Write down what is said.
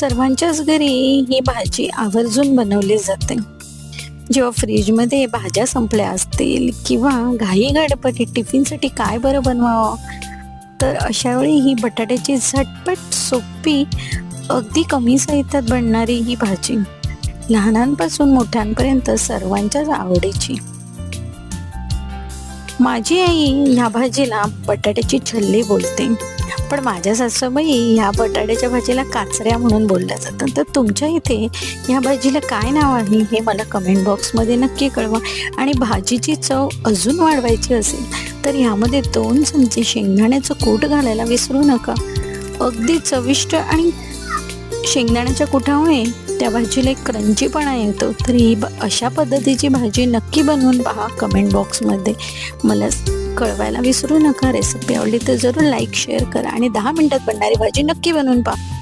सर्वांच्याच घरी ही भाजी आवर्जून बनवली जाते. जेव्हा फ्रीजमध्ये भाज्या संपल्या असतील किंवा घाई गडपटी टिफिनसाठी काय बरं बनवावं? तर अशावेळी ही बटाट्याची झटपट सोपी अगदी कमी साहित्यात बनणारी ही भाजी लहानांपासून मोठ्यांपर्यंत सर्वांच्याच आवडीची. माझी आई ह्या भाजीला बटाट्याची छल्ली बोलते. पण माझ्या सासूबाई ह्या बटाट्याच्या भाजीला काचऱ्या म्हणून बोलल्या जातात. तर तुमच्या इथे ह्या भाजीला काय नाव आहे हे मला कमेंट बॉक्समध्ये नक्की कळवा. आणि भाजीची चव अजून वाढवायची असेल तर ह्यामध्ये दोन चमचे शेंगदाण्याचं कूट घालायला विसरू नका. अगदी चविष्ट आणि शेंगदाण्याच्या कुठामुळे त्या भाजीला एक क्रंचीपणा येतो. तर ही ब- अशा पद्धतीची भाजी नक्की बनवून पहा कमेंट बॉक्समध्ये मला कळवायला विसरू नका. रेसिपी आवडली तर जरूर लाईक शेअर करा. आणि दहा मिनिटात बनणारी भाजी नक्की बनवून पहा.